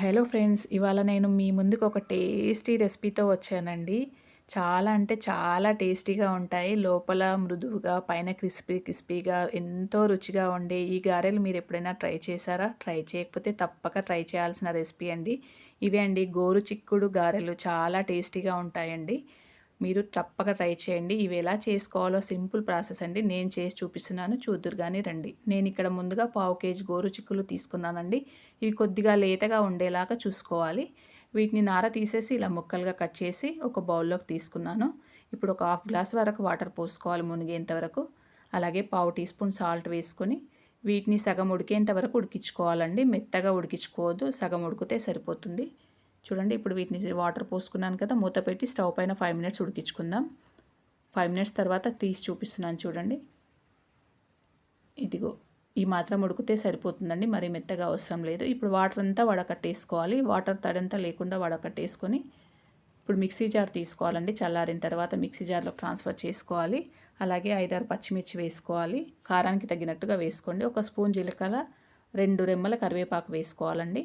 Hello friends ఇవాళ నేను మీ ముందుకు ఒక టేస్టీ రెసిపీతో వచ్చానండి. చాలా అంటే చాలా టేస్టీగా ఉంటాయి. లోపల మృదువుగా పైన క్రిస్పీ క్రిస్పీగా ఎంతో రుచిగా ఉండే ఈ గారెలు మీరు ఎప్పుడైనా ట్రై చేశారా? ట్రై చేయకపోతే తప్పక ట్రై చేయాల్సిన రెసిపీ అండి. ఇవే అండి గోరు చిక్కుడు గారెలు. చాలా టేస్టీగా ఉంటాయండి. మీరు తప్పక ట్రై చేయండి. ఇవి ఎలా చేసుకోవాలో సింపుల్ ప్రాసెస్ అండి. నేను చేసి చూపిస్తున్నాను. చూద్దురు కానీ రండి. నేను ఇక్కడ ముందుగా పావు కేజీ గోరు చిక్కులు తీసుకున్నానండి. ఇవి కొద్దిగా లేతగా ఉండేలాగా చూసుకోవాలి. వీటిని నార తీసేసి ఇలా ముక్కలుగా కట్ చేసి ఒక బౌల్లోకి తీసుకున్నాను. ఇప్పుడు ఒక హాఫ్ గ్లాస్ వరకు వాటర్ పోసుకోవాలి మునిగేంత వరకు. అలాగే పావు టీ స్పూన్ సాల్ట్ వేసుకొని వీటిని సగం ఉడికేంత వరకు ఉడికించుకోవాలండి. మెత్తగా ఉడికించుకోవద్దు. సగం ఉడికితే సరిపోతుంది. చూడండి ఇప్పుడు వీటిని వాటర్ పోసుకున్నాను కదా మూత పెట్టి స్టవ్ పైన ఫైవ్ మినిట్స్ ఉడికించుకుందాం. ఫైవ్ మినిట్స్ తర్వాత తీసి చూపిస్తున్నాను చూడండి. ఇదిగో ఈ మాత్రం ఉడికితే సరిపోతుందండి మరి మెత్తగా అవసరం లేదు. ఇప్పుడు వాటర్ అంతా వడకట్టేసుకోవాలి. వాటర్ తడంతా లేకుండా వడకట్టేసుకొని ఇప్పుడు మిక్సీ జార్ తీసుకోవాలండి. చల్లారిన తర్వాత మిక్సీ జార్లో ట్రాన్స్ఫర్ చేసుకోవాలి. అలాగే ఐదారు పచ్చిమిర్చి వేసుకోవాలి. కారానికి తగినట్టుగా వేసుకోండి. ఒక స్పూన్ జీలకర్ర రెండు రెమ్మల కరివేపాకు వేసుకోవాలండి.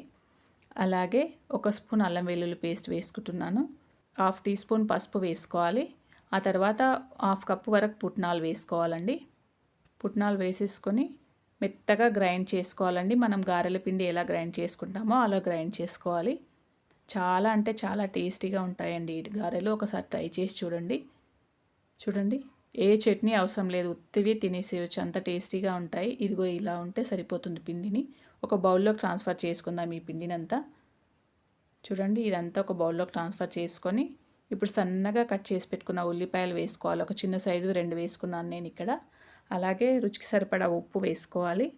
అలాగే ఒక స్పూన్ అల్లం వెల్లుల్లి పేస్ట్ వేసుకుంటున్నాను. హాఫ్ టీ స్పూన్ పసుపు వేసుకోవాలి. ఆ తర్వాత హాఫ్ కప్పు వరకు పుట్నాలు వేసుకోవాలండి. పుట్నాలు వేసేసుకొని మెత్తగా గ్రైండ్ చేసుకోవాలండి. మనం గారెల పిండి ఎలా గ్రైండ్ చేసుకుంటామో అలా గ్రైండ్ చేసుకోవాలి. చాలా అంటే చాలా టేస్టీగా ఉంటాయండి గారెలు. ఒకసారి ట్రై చేసి చూడండి. చూడండి. ఏ చట్నీ అవసరం లేదు. ఉత్తివి తినేసేయచ్చు అంత టేస్టీగా ఉంటాయి. ఇదిగో ఇలా ఉంటే సరిపోతుంది పిండిని. ఒక బౌల్లో ట్రాన్స్ఫర్ చేసుకుందాం ఈ పిండినంతా. చూడండి ఇదంతా ఒక బౌల్లో ట్రాన్స్ఫర్ చేసుకొని ఇప్పుడు సన్నగా కట్ చేసి పెట్టుకున్న ఉల్లిపాయలు వేసుకోవాలి. ఒక చిన్న సైజు రెండు వేసుకున్నాను నేను ఇక్కడ. అలాగే రుచికి సరిపడా ఉప్పు వేసుకోవాలి.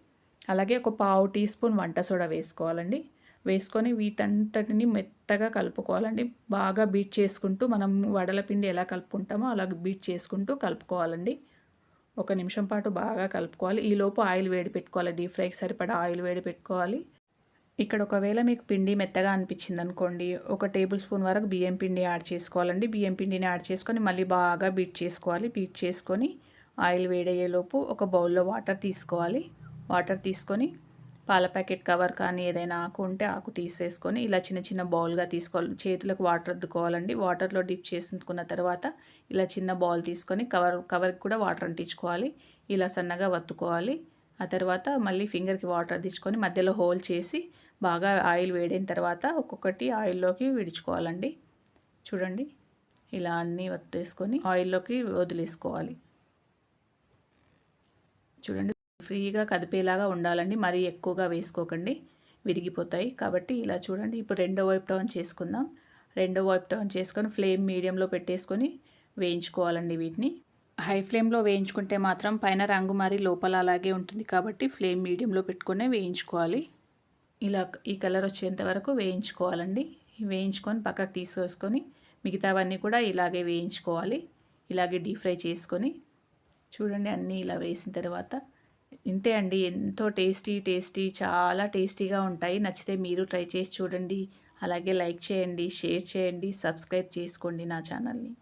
అలాగే ఒక పావు టీ స్పూన్ వంట సోడా వేసుకోవాలండి. వేసుకొని వీటంతటిని మెత్తగా కలుపుకోవాలండి. బాగా బీట్ చేసుకుంటూ మనం వడల పిండి ఎలా కలుపుకుంటామో అలా బీట్ చేసుకుంటూ కలుపుకోవాలండి. ఒక నిమిషం పాటు బాగా కలుపుకోవాలి. ఈలోపు ఆయిల్ వేడి పెట్టుకోవాలి. డీప్ ఫ్రైకి సరిపడా ఆయిల్ వేడి పెట్టుకోవాలి. ఇక్కడ ఒకవేళ మీకు పిండి మెత్తగా అనిపించింది అనుకోండి ఒక టేబుల్ స్పూన్ వరకు బియ్యం పిండి యాడ్ చేసుకోవాలండి. బియ్యం పిండిని యాడ్ చేసుకొని మళ్ళీ బాగా బీట్ చేసుకోవాలి. బీట్ చేసుకొని ఆయిల్ వేడయ్యేలోపు ఒక బౌల్లో వాటర్ తీసుకోవాలి. వాటర్ తీసుకొని పాల ప్యాకెట్ కవర్ కానీ ఏదైనా ఆకు ఉంటే ఆకు తీసేసుకొని ఇలా చిన్న చిన్న బౌల్గా తీసుకోవాలి. చేతులకు వాటర్ అద్దుకోవాలండి. వాటర్లో డిప్ చేసుకున్న తర్వాత ఇలా చిన్న బౌల్ తీసుకొని కవర్ కవర్కి కూడా వాటర్ అంటించుకోవాలి. ఇలా సన్నగా వత్తుకోవాలి. ఆ తర్వాత మళ్ళీ ఫింగర్కి వాటర్ అద్దించుకొని మధ్యలో హోల్ చేసి బాగా ఆయిల్ వేడిన తర్వాత ఒక్కొక్కటి ఆయిల్లోకి విడుచుకోవాలండి. చూడండి. ఇలా అన్నీ వత్తేసుకొని ఆయిల్లోకి వదిలేసుకోవాలి. చూడండి. ఫ్రీగా కదిపేలాగా ఉండాలండి. మరీ ఎక్కువగా వేసుకోకండి. విరిగిపోతాయి. కాబట్టి ఇలా చూడండి. ఇప్పుడు రెండో వైపు టర్న్ చేసుకుందాం. రెండో వైపు టర్న్ చేసుకొని ఫ్లేమ్ మీడియంలో పెట్టేసుకొని వేయించుకోవాలండి వీటిని. హై ఫ్లేమ్లో వేయించుకుంటే మాత్రం పైన రంగు మరి లోపల అలాగే ఉంటుంది. కాబట్టి ఫ్లేమ్ మీడియంలో పెట్టుకునే వేయించుకోవాలి. ఇలా ఈ కలర్ వచ్చేంత వరకు వేయించుకోవాలండి. వేయించుకొని పక్కకు తీసుకొని మిగతావన్నీ కూడా ఇలాగే వేయించుకోవాలి. ఇలాగే డీప్ ఫ్రై చేసుకొని. చూడండి అన్నీ ఇలా వేసిన తర్వాత ఇంతే అండి. ఎంతో టేస్టీ టేస్టీ చాలా టేస్టీగా ఉంటాయి. నచ్చితే మీరు ట్రై చేసి చూడండి. అలాగే లైక్ చేయండి షేర్ చేయండి సబ్స్క్రైబ్ చేసుకోండి నా ఛానల్ని.